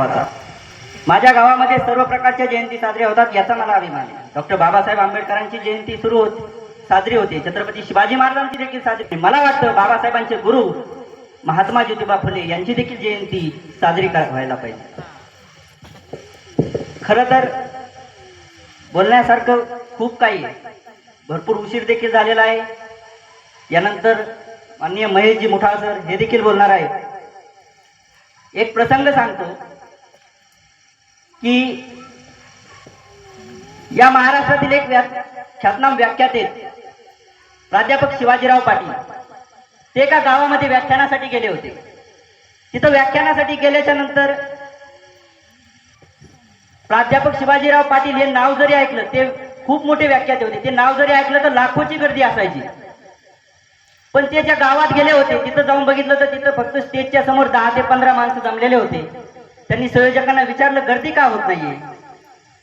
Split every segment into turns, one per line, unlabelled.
माझ्या गावामध्ये सर्व प्रकारच्या जयंती साजऱ्या होतात याचा मला अभिमान आहे. डॉक्टर बाबासाहेब आंबेडकरांची जयंती सुरू होत साजरी होते. छत्रपती शिवाजी महाराजांची देखील साजरी मला वाटतं बाबासाहेबांचे गुरु महात्मा ज्योतिबा फुले यांची देखील जयंती साजरी व्हायला पाहिजे. खरं तर बोलण्यासारखं खूप काही आहे. भरपूर उशीर देखील झालेला आहे. यानंतर माननीय महेशजी मुठा सर हे देखील बोलणार आहेत. एक प्रसंग सांगतो. की या महाराष्ट्रातील एक व्या ख्यातनाम व्याख्याते प्राध्यापक शिवाजीराव पाटील. ते एका गावामध्ये व्याख्यानासाठी गेले होते. तिथं व्याख्यानासाठी गेल्याच्यानंतर प्राध्यापक शिवाजीराव पाटील हे नाव जरी ऐकलं ते खूप मोठे व्याख्याते होते. ते नाव जरी ऐकलं तर लाखोची गर्दी असायची. पण ते ज्या गावात गेले होते तिथं जाऊन बघितलं तर तिथं फक्त स्टेजच्या समोर दहा ते पंधरा माणसं जमलेले होते. त्यांनी संयोजकांना विचारलं गर्दी का होत नाहीये?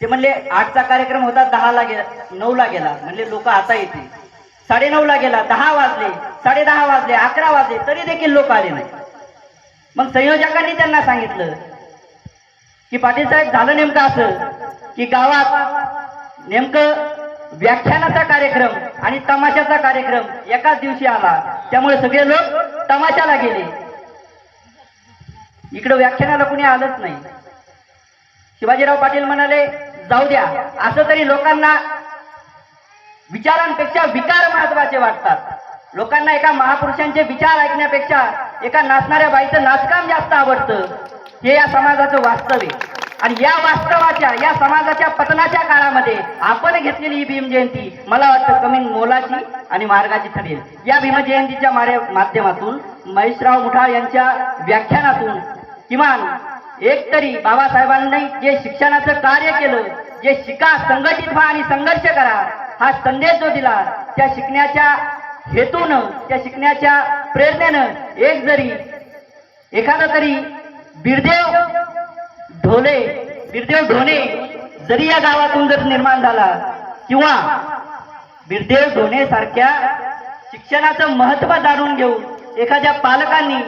ते म्हणले आठचा कार्यक्रम होता दहाला गेला नऊला गेला. म्हणले लोक आता येतील. साडे ला गेला दहा वाजले साडे दहा वाजले अकरा वाजले तरी देखील लोक आले नाही मग संयोजकांनी त्यांना सांगितलं की पाटील साहेब झालं नेमकं असं की गावात नेमकं व्याख्यानाचा कार्यक्रम आणि तमाशाचा कार्यक्रम एकाच दिवशी आला. त्यामुळे सगळे लोक तमाशाला गेले. इकडं व्याख्यानाला कुणी आलंच नाही. शिवाजीराव पाटील म्हणाले जाऊ द्या असं तरी लोकांना विचारांपेक्षा विकार महत्त्वाचे वाटतात. लोकांना एका महापुरुषांचे विचार ऐकण्यापेक्षा एका नाचणाऱ्या बाईचं नाचकाम जास्त आवडतं. हे या समाजाचं वास्तव आहे. आणि या वास्तवाच्या या समाजाच्या पतनाच्या काळामध्ये आपण घेतलेली ही भीम जयंती मला वाटतं कमी मोलाची आणि मार्गाची ठरेल. या भीमजयंतीच्या माध्यमातून महेशराव मुठा यांच्या व्याख्यानातून. किमान एक तरी बाबासाहेबांनी जे शिक्षणाचं कार्य केलं जे शिका संघटित व्हा आणि संघर्ष करा हा संदेश जो दिला त्या शिकण्याच्या हेतूनं त्या शिकण्याच्या प्रेरणेनं एक जरी एखादा तरी बिरदेव ढोले बिरदेव ढोणे जरी या गावातून जर निर्माण झाला किंवा बिरदेव ढोणे सारख्या शिक्षणाचं महत्त्व जाणून घेऊन एखाद्या पालकांनी